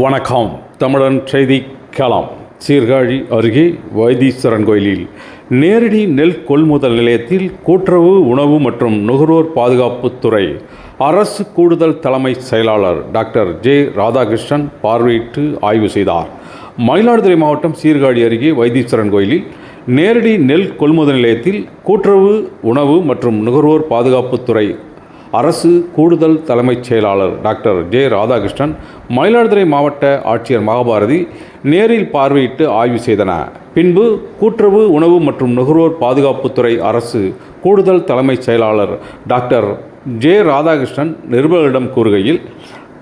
வணக்கம். தமிழன் செய்தி களம். சீர்காழி அருகே வைத்தீஸ்வரன் கோயிலில் நேரடி நெல் கொள்முதல் நிலையத்தில் கூட்டுறவு உணவு மற்றும் நுகர்வோர் பாதுகாப்புத்துறை அரசு கூடுதல் தலைமை செயலாளர் டாக்டர் ஜே ராதாகிருஷ்ணன் பார்வையிட்டு ஆய்வு செய்தார். மயிலாடுதுறை மாவட்டம் சீர்காழி அருகே வைத்தீஸ்வரன் கோயிலில் நேரடி நெல் கொள்முதல் நிலையத்தில் கூட்டுறவு உணவு மற்றும் நுகர்வோர் பாதுகாப்புத்துறை அரசு கூடுதல் தலைமைச் செயலாளர் டாக்டர் ஜே ராதாகிருஷ்ணன் மயிலாடுதுறை மாவட்ட ஆட்சியர் மகாபாரதி நேரில் பார்வையிட்டு ஆய்வு செய்தன. பின்பு கூட்டுறவு உணவு மற்றும் நுகர்வோர் பாதுகாப்புத்துறை அரசு கூடுதல் தலைமைச் செயலாளர் டாக்டர் ஜே ராதாகிருஷ்ணன் நிருபர்களிடம் கூறுகையில்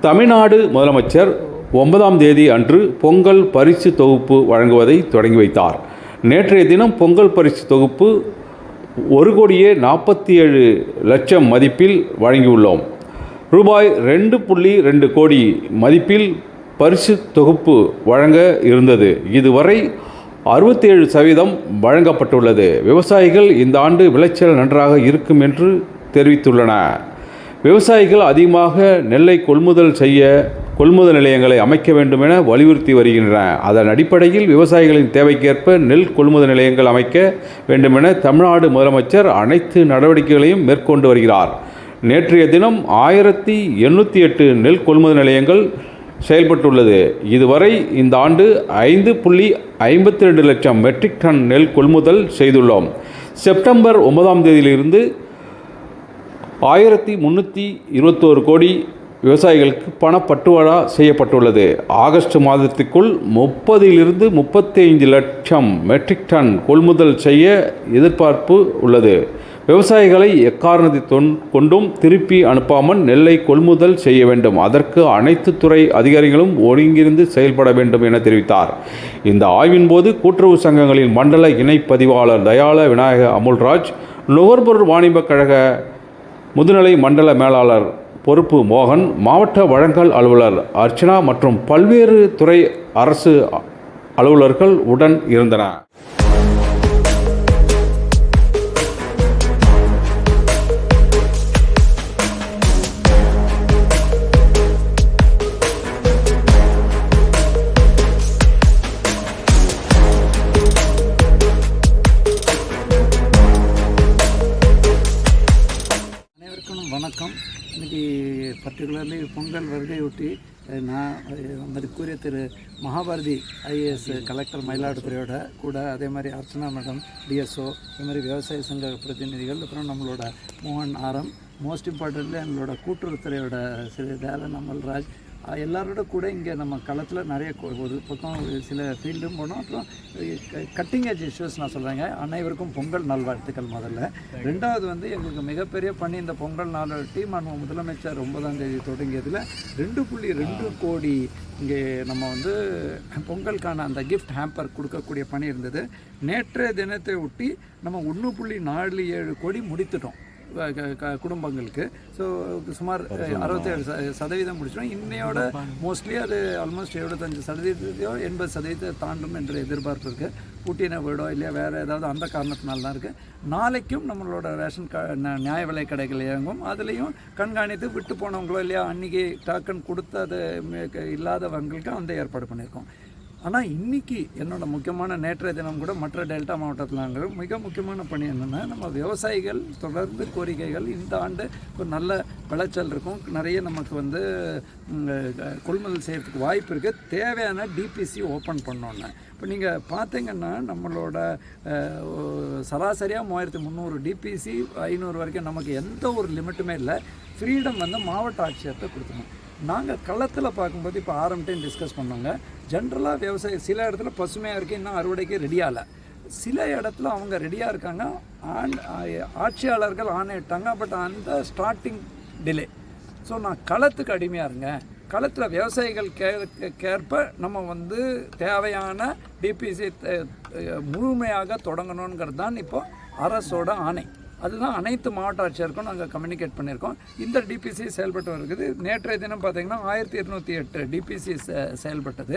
தமிழ்நாடு முதலமைச்சர் ஒன்பதாம் தேதி அன்று பொங்கல் பரிசு தொகுப்பு வழங்குவதை தொடங்கி வைத்தார். நேற்றைய தினம் பொங்கல் பரிசு தொகுப்பு ஒரு கோடியே நாற்பத்தி ஏழு லட்சம் மதிப்பில் வழங்கியுள்ளோம். ரூபாய் ரெண்டு புள்ளி ரெண்டு கோடி மதிப்பில் பரிசு தொகுப்பு வழங்க இருந்தது. இதுவரை அறுபத்தேழு சதவீதம் வழங்கப்பட்டுள்ளது. விவசாயிகள் இந்த ஆண்டு விளைச்சல் நன்றாக இருக்கும் என்று தெரிவித்துள்ளன. விவசாயிகள் அதிகமாக நெல்லை கொள்முதல் செய்ய கொள்முதல் நிலையங்களை அமைக்க வேண்டும் என வலியுறுத்தி வருகின்றன. அதன் அடிப்படையில் விவசாயிகளின் தேவைக்கேற்ப நெல் கொள்முதல் நிலையங்கள் அமைக்க வேண்டும் என தமிழ்நாடு முதலமைச்சர் அனைத்து நடவடிக்கைகளையும் மேற்கொண்டு வருகிறார். நேற்றைய தினம் ஆயிரத்தி எண்ணூற்றி எட்டு நெல் கொள்முதல் நிலையங்கள் செயல்பட்டுள்ளது. இதுவரை இந்த ஆண்டு ஐந்து புள்ளி ஐம்பத்தி ரெண்டு லட்சம் மெட்ரிக் டன் நெல் கொள்முதல் செய்துள்ளோம். செப்டம்பர் ஒன்பதாம் தேதியிலிருந்து ஆயிரத்தி முந்நூற்றி இருபத்தோரு கோடி விவசாயிகளுக்கு பணப்பட்டுவாடா செய்யப்பட்டுள்ளது. ஆகஸ்ட் மாதத்திற்குள் முப்பதிலிருந்து முப்பத்தி ஐந்து லட்சம் மெட்ரிக் டன் கொள்முதல் செய்ய எதிர்பார்ப்பு உள்ளது. விவசாயிகளை எக்காரணத்தை தொன் கொண்டும் திருப்பி அனுப்பாமல் நெல்லை கொள்முதல் செய்ய வேண்டும். அதற்கு அனைத்து துறை அதிகாரிகளும் ஒருங்கிருந்து செயல்பட வேண்டும் என தெரிவித்தார். இந்த ஆய்வின் போது கூட்டுறவு சங்கங்களின் மண்டல இணை பதிவாளர் தயாள விநாயக அமுல்ராஜ் நுகர்பொருள் வாணிபக் கழக முதுநிலை மண்டல மேலாளர் பொறுப்பு மோகன் மாவட்ட வழங்கல் அலுவலர் அர்ச்சனா மற்றும் பல்வேறு துறை அரசு அலுவலர்கள் உடன் இருந்தன பர்டிகுலர்லி பொங்கல் வருகையொட்டி நான் அஹ், மதிப்புக்குரிய திரு மகாபாரதி ஐஏஎஸ் கலெக்டர் மயிலாடுதுறையோட கூட அதே மாதிரி அர்ச்சனா மேடம் டிஎஸ்ஓ இது மாதிரி விவசாய சங்க பிரதிநிதிகள் அப்புறம் நம்மளோட மோகன் ஆரம். மோஸ்ட் இம்பார்ட்டன்ட்லி நம்மளோட கூட்டுறவுத்துறையோட சிறு தயாளன் அமல்ராஜ் ராஜ் எல்லாரோட கூட இங்கே நம்ம களத்தில் நிறைய ஒரு பக்கம் சில ஃபீல்டும் போனோம். அப்புறம் கட்டிங் ஏஜ் இஷ்யூஸ் நான் சொல்கிறேங்க அனைவருக்கும் பொங்கல் நல்வாழ்த்துக்கள் முதல்ல. ரெண்டாவது வந்து எங்களுக்கு மிகப்பெரிய பணி இந்த பொங்கல் நாளொட்டி மாண்பு முதலமைச்சர் ஒன்பதாம் தேதி தொடங்கியதில் ரெண்டு புள்ளி ரெண்டு கோடி இங்கே நம்ம வந்து பொங்கலுக்கான அந்த கிஃப்ட் ஹேம்பர் கொடுக்கக்கூடிய பணி இருந்தது. நேற்றைய தினத்தை ஒட்டி நம்ம ஒன்று புள்ளி நாலு ஏழு கோடி முடித்துட்டோம். குடும்பங்களுக்கு. ஸோ சுமார் அறுபத்தேழு சதவீதம் முடிச்சிடும். இன்னையோட மோஸ்ட்லி அது ஆல்மோஸ்ட் எழுபத்தஞ்சு சதவீதத்தையோ எண்பது சதவீதத்தை தாண்டும் என்ற எதிர்பார்ப்பு இருக்குது பூட்டின வீடோ இல்லையா வேறு ஏதாவது அந்த காரணத்தினால தான் இருக்குது நாளைக்கும் நம்மளோட ரேஷன் க நியாய விலை கடைகள் இயங்கும். அதுலேயும் கண்காணித்து விட்டு போனவங்களோ இல்லையா அன்றைக்கி டாக்கன் கொடுத்தது இல்லாதவங்களுக்கு அந்த ஏற்பாடு பண்ணியிருக்கோம். ஆனால் இன்னைக்கு என்னோடய முக்கியமான நேற்றைய தினம் கூட மற்ற டெல்டா மாவட்டத்தில் மிக முக்கியமான பணி என்னென்னா நம்ம விவசாயிகள் தொடர்ந்து கோரிக்கைகள் இந்த ஆண்டு ஒரு நல்ல விளைச்சல் இருக்கும். நிறைய நமக்கு வந்து கொள்முதல் செய்கிறதுக்கு வாய்ப்பு இருக்குது தேவையான டிபிசி ஓப்பன் பண்ணோன்னு இப்போ நீங்கள் பார்த்தீங்கன்னா நம்மளோட சராசரியாக மூவாயிரத்தி முந்நூறு டிபிசி ஐநூறு வரைக்கும் நமக்கு எந்த ஒரு லிமிட்டுமே இல்லை. ஃப்ரீடம் வந்து மாவட்ட ஆட்சியர்கிட்ட கொடுத்துருவோம் நாங்கள் களத்தில் பார்க்கும்போது இப்போ ஆரம்பிட்டையும் டிஸ்கஸ் பண்ணோங்க ஜென்ரலாக விவசாயம் சில இடத்துல பசுமையாக இருக்குது இன்னும் அறுவடைக்கு ரெடியாகலை சில இடத்துல அவங்க ரெடியாக இருக்காங்க ஆண் ஆட்சியாளர்கள் ஆணையிட்டாங்க பட் அந்த ஸ்டார்டிங் டிலே ஸோ நான் களத்துக்கு அடிமையாக இருங்க. களத்தில் விவசாயிகள் கேற்ப நம்ம வந்து தேவையான டிபிசி முழுமையாக தொடங்கணுங்கிறது தான் இப்போ அரசோட ஆணை. அதுதான் அனைத்து மாவட்ட ஆட்சியருக்கும் நாங்கள் கம்யூனிகேட் பண்ணியிருக்கோம். இந்த டிபிசி செயல்பட்டு வருகிறது நேற்றைய தினம் பார்த்தீங்கன்னா ஆயிரத்தி இருநூற்றி எட்டு டிபிசி செயல்பட்டது.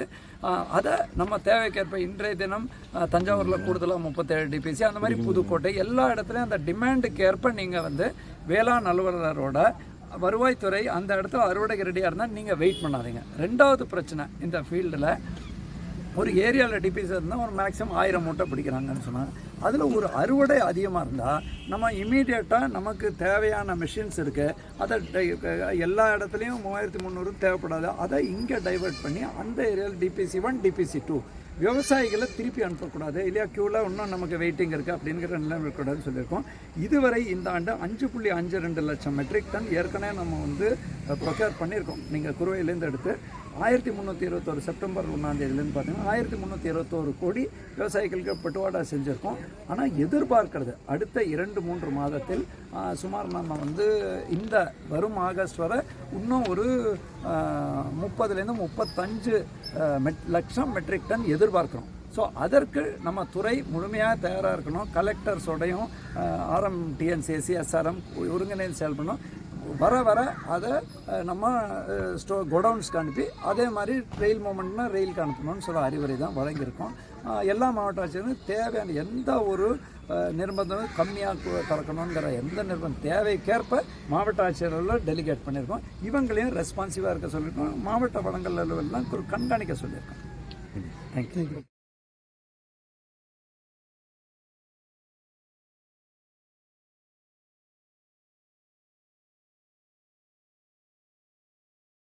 அதை நம்ம தேவைக்கேற்ப இன்றைய தினம் தஞ்சாவூரில் கூடுதலாக முப்பத்தேழு டிபிசி அந்த மாதிரி புதுக்கோட்டை எல்லா இடத்துலையும் அந்த டிமாண்டுக்கு ஏற்ப நீங்கள் வந்து வேளாண் அலுவலரோட வருவாய்த்துறை அந்த இடத்துல அறுவடைக்கு ரெடியாக இருந்தால் நீங்கள் வெயிட் பண்ணாதீங்க. ரெண்டாவது பிரச்சனை இந்த ஃபீல்டில் ஒரு ஏரியாவில் டிபிசி இருந்தால் ஒரு மேக்ஸிமம் ஆயிரம் மூட்டை பிடிக்கிறாங்கன்னு சொன்னாங்க அதில் ஒரு அறுவடை அதிகமாக இருந்தால் நம்ம இமீடியட்டாக நமக்கு தேவையான மிஷின்ஸ் இருக்குது அதை டை- எல்லா இடத்துலையும் மூவாயிரத்தி முந்நூறு தேவைப்படாது. அதை இங்கே டைவர்ட் பண்ணி அந்த ஏரியாவில் டிபிசி ஒன் டிபிசி டூ விவசாயிகளை திருப்பி அனுப்பக்கூடாது. இல்லையா க்யூவில் இன்னும் நமக்கு வெயிட்டிங் இருக்குது அப்படிங்கிற நிலைமை இருக்கக்கூடாதுன்னு சொல்லியிருக்கோம். இதுவரை இந்த ஆண்டு அஞ்சு புள்ளி அஞ்சு ரெண்டு லட்சம் மெட்ரிக் டன் ஏற்கனவே நம்ம வந்து ப்ரொக்யூர் பண்ணியிருக்கோம். நீங்கள் குறுவையிலேருந்து எடுத்து ஆயிரத்தி முந்நூற்றி இருபத்தோரு செப்டம்பர் ஒன்றாந்தேதிலேருந்து பார்த்தீங்கன்னா ஆயிரத்தி முந்நூற்றி இருபத்தோரு கோடி விவசாயிகளுக்கு பட்டுவாடா செஞ்சுருக்கோம். ஆனால் எதிர்பார்க்கிறது அடுத்த இரண்டு மூன்று மாதத்தில் சுமார் நம்ம வந்து இந்த வரும் ஆகஸ்ட் வரை இன்னும் ஒரு முப்பதுலேருந்து முப்பத்தஞ்சு மெட் லட்சம் மெட்ரிக் டன் எதிர்பார்க்குறோம். ஸோ அதற்கு நம்ம துறை முழுமையாக தயாராக இருக்கணும். கலெக்டர்ஸோடையும் ஆர்எம் டிஎன்சிஎஸ்சி எஸ்ஆர்எம் ஒருங்கிணைந்து செயல்படணும். வர வர அதை நம்ம ஸ்டோ கோடவுன்ஸ்க்கு அனுப்பி அதே மாதிரி ரயில் மூமெண்ட்னா ரயிலுக்கு அனுப்பணும்னு சொல்ல அறிவுரை தான் வழங்கியிருக்கோம். எல்லா மாவட்ட ஆட்சியரும் தேவையான எந்த ஒரு நிர்பந்தமும் கம்மியாக திறக்கணுங்கிற எந்த நிர்பந்தம் தேவைக்கேற்ப மாவட்ட ஆட்சியர்கள் டெலிகேட் பண்ணியிருக்கோம். இவங்களையும் ரெஸ்பான்சிவாக இருக்க சொல்லியிருக்கோம். மாவட்ட வளங்கள் அலுவலாம் கண்காணிக்க சொல்லியிருக்கோம். தேங்க்யூ